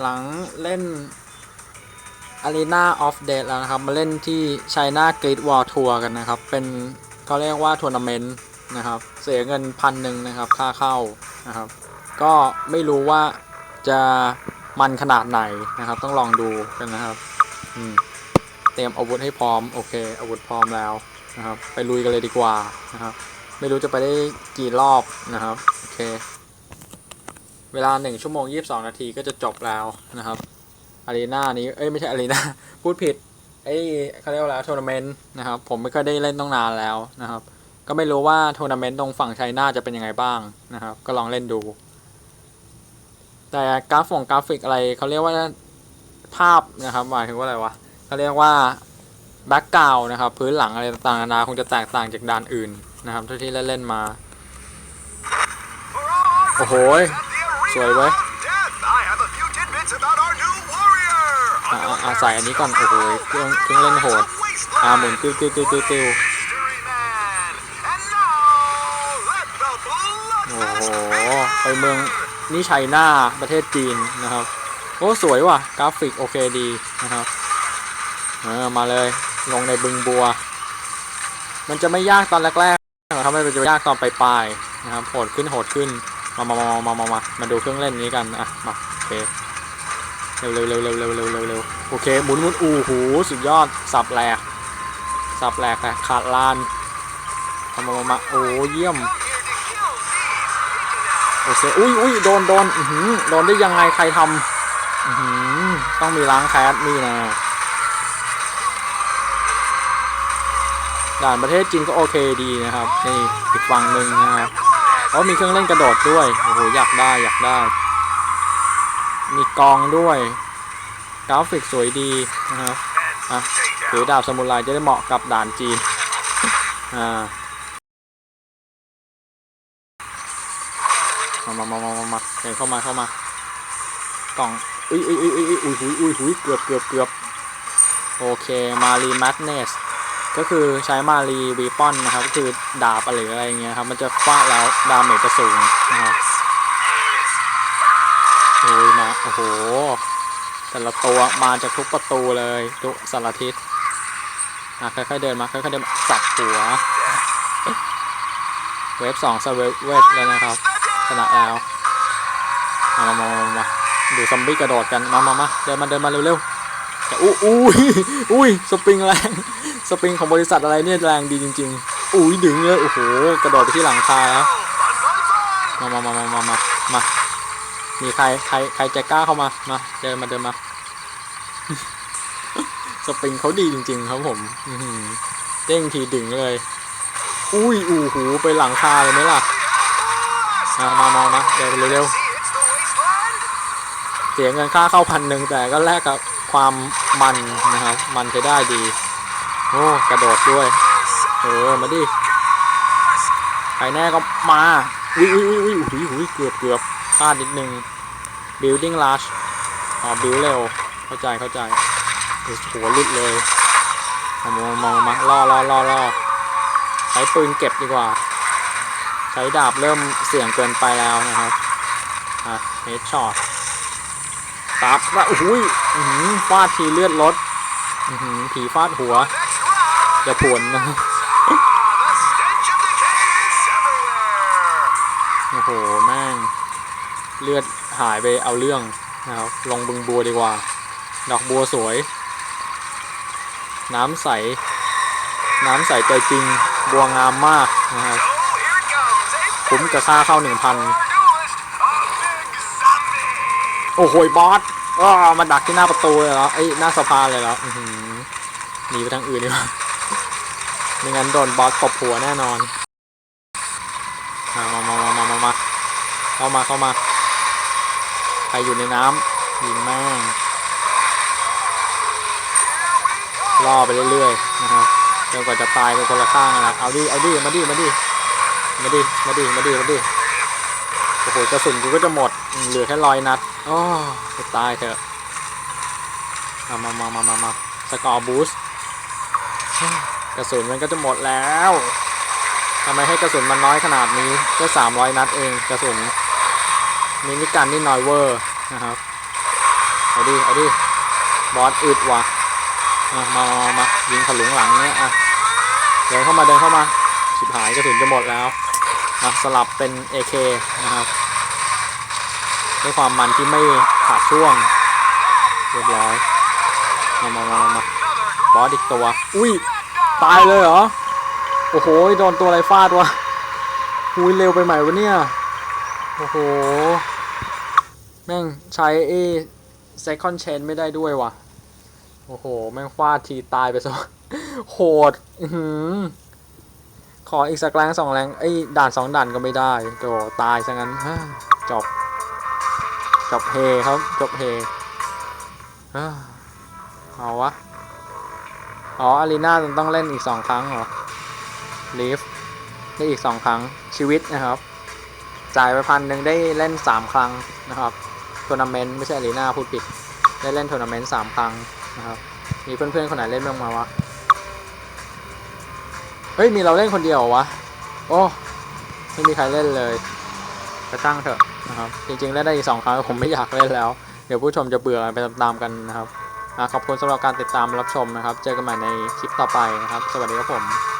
หลังเล่น Arena of Death แล้วนะครับ มาเล่นที่ China Great Wall Tour กันนะครับ เป็นเขาเรียกว่าทัวร์นาเมนต์นะครับ เสียเงินพันหนึ่งนะครับ ค่าเข้านะครับ ก็ไม่รู้ว่าจะมันขนาดไหนนะครับ ต้องลองดูกันนะครับเตรียมอาวุธให้พร้อม โอเค อาวุธพร้อมแล้วนะครับ ไปลุยกันเลยดีกว่านะครับ ไม่รู้จะไปได้กี่รอบนะครับ โอเค เวลา 1 ชั่วโมง 22 นาทีก็จะจบแล้วนะครับอารีนานี้ เอ้ย ไม่ใช่อารีนาพูดผิดไอ้เขาเรียกว่าอะไรทัวร์นาเมนต์นะครับ ผมไม่เคยได้เล่นต้องนานแล้วนะครับ ก็ไม่รู้ว่าทัวร์นาเมนต์ตรงฝั่งไชน่าจะเป็นยังไงบ้างนะครับ ก็ลองเล่นดู แต่กราฟงกราฟิกอะไรเขาเรียกว่าภาพนะครับหมายถึงว่าอะไรวะเขาเรียกว่าแบ็กกราวนะครับ พื้นหลังอะไรต่างๆนานาคงจะแตกต่างจากด่านอื่นนะครับเท่าที่เล่นๆมา โอ้โห สวยเว้ยอะอะอะใส่อันนี้ก่อน โอ้โหเครื่องเครื่องเล่นโหดอ่าหมุนติ้วติ้วติ้วติ้วติ้วโอ้โห ไปเมืองนี่ไชน่าประเทศจีนนะครับ โอ้ สวยว่ะ กราฟิกโอเคดีนะครับ เออ มาเลย ลงในบึงบัว มันจะไม่ยากตอนแรกๆนะครับมันจะยากตอนปลายๆนะครับ โหดขึ้น โหดขึ้น มามามามามามามาดูเครื่องเล่นนี้กัน อะ มาโอเค เร็วเร็วเร็วเร็วเร็วเร็วเร็วเร็วโอเค หมุนหมุนอู้หู สุดยอด สับแหลก สับแหลกอะขาดลาน มามามามาโอ้เยี่ยม โอเค อุ้ยอุ้ยโดนโดนอือหือโดนได้ยังไง ใครทำอือหือต้องมีล้างแคสนี่นะด่านประเทศจีนก็โอเคดีนะครับ นี่อีกฝั่งหนึ่งนะครับ เขามีเครื่องเล่นกระโดดด้วย โอ้โห อยากได้ อยากได้ มีกองด้วย กราฟิกสวยดีนะครับ อะ ถือดาบสมุนไพรจะได้เหมาะกับด่านจีน อ่า มามามามามาเดินเข้ามา เข้ามากล่องอุ้ยอุ้ยอุ้ยอุ้ยอุ้ยอุ้ยเกือบเกือบเกือบโอเค มารีแมทเนส ก็คือใช้มารีวีปอนนะครับก็คือดาบอะไรอะไรเงี้ยครับมันจะฟาดแล้วดาเมจจะสูงนะครับโอ้ยมาโอ้โห แต่ละตัวมาจากทุกประตูเลยทุกสารทิศอะค่อยๆเดินมาค่อยๆเดินมาสับหัว เวฟสองสเวฟเวฟแล้วนะครับชนะแล้วมามามามาดูซอมบี้กระโดดกันมามามาเดินมาเดินมาเร็วๆอู้อุ้ยอุ้ยสปริงแรง สปริงของบริษัทอะไรเนี่ยแรงดีจริง ๆ อุ้ยดึงเลยโอ้โหกระโดดไปที่หลังคาแล้วมามามามามามามามีใครใครใครจะกล้าเข้ามามาเดินมาเดินมาสปริงเขาดีจริง ๆ ครับผมเด้งทีดึงเลย อุ้ยอู้หูไปหลังคาเลยไหมล่ะมามามามาเดินไปเร็วๆเสียเงินค่าเข้าพันหนึ่งแต่ก็แลกกับความมันนะครับ มันจะได้ดี โอ้กระโดดด้วย เออมาดิใครแน่ก็มาอุ้ยอุ้ยอุ้ยอุ้ยอุ้ยเกือบเกือบพลาดนิดนึง building rush อ๋อ build เร็ว เข้าใจเข้าใจโอ้โหลุดเลยมามามามมาล่อล่อล่อล่อใช้ปืนเก็บดีกว่า ใช้ดาบเริ่มเสี่ยงเกินไปแล้วนะครับ อะเฮดช็อตตับว่าโอ้ยฟาดทีเลือดลดผีฟาดหัว อย่าผวนนะครับโอ้โห แม่ง เลือดหายไปเอาเรื่องนะครับ ลงบึงบัวดีกว่า ดอกบัวสวย น้ำใส น้ำใสใจจริง บัวงามมากนะครับคุ้มกับค่าเข้าหนึ่งพันโอ้โหบอสอ้อมาดักที่หน้าประตูเลยเหรอไอ้ยหน้าสะพานเลยเหรออื้อหือหนีไปทางอื่นดีกว่า ไม่งั้นโดนบอสตบหัวแน่นอน มามามามามามาเข้ามาเข้ามา ใครอยู่ในน้ำยิงแม่งล่อไปเรื่อยๆนะครับจนกว่าจะตายไปคนละข้างนะเอาดิ เอาดิ มาดิ มาดิ มาดิ มาดิ มาดิ มาดิ โอ้โหกระสุนกูก็จะหมด เหลือแค่ร้อยนัดโอ้จะตายเถอะ มามามามามามาสกอร์บูสต์ กระสุนมันก็จะหมดแล้วทำไมให้กระสุนมันน้อยขนาดนี้แค่สามร้อยนัดเองกระสุนมินิกันนี่น้อยเวอร์นะครับเอาดิเอาดิบอสอึดว่ะมามามามายิงถลุงหลังเนี้ยอะเดินเข้ามาเดินเข้ามาชิบหายกระสุนจะหมดแล้วมาสลับเป็น AK นะครับด้วยความมันที่ไม่ขาดช่วงเรียบร้อยมามามามามาบอสอีกตัว อุ้ย ตายเลยเหรอ โอ้โห โดนตัวอะไรฟาดวะหุยเร็วไปไหมวะเนี่ย โอ้โห แม่งใช้เอ second chain ไม่ได้ด้วยวะโอ้โห แม่งฟาดทีตายไปซะโหด อื้อหือขออีกสักแรงสองแรงไอ้ยด่านสองด่านก็ไม่ได้โดตายซะงั้นจบ จบเฮครับ จบเฮฮ่าเอาวะ อ๋อ อารีนาต้องเล่นอีกสองครั้งเหรอลีฟได้อีกสองครั้งชีวิตนะครับ จ่ายไปพันหนึ่งได้เล่นสามครั้งนะครับทัวร์นาเมนต์ไม่ใช่อารีนาพูดผิด ได้เล่นทัวร์นาเมนต์สามครั้งนะครับ มีเพื่อนๆคนไหนเล่นบ้างมาวะ เฮ้ย มีเราเล่นคนเดียวเหรอวะ โอ้ ไม่มีใครเล่นเลยกระช่างเถอะนะครับ จริงๆเล่นได้อีกสองครั้งผมไม่อยากเล่นแล้ว เดี๋ยวผู้ชมจะเบื่อไปตามๆกันนะครับ ขอบคุณสำหรับการติดตามรับชมนะครับ เจอกันใหม่ในคลิปต่อไปนะครับ สวัสดีครับผม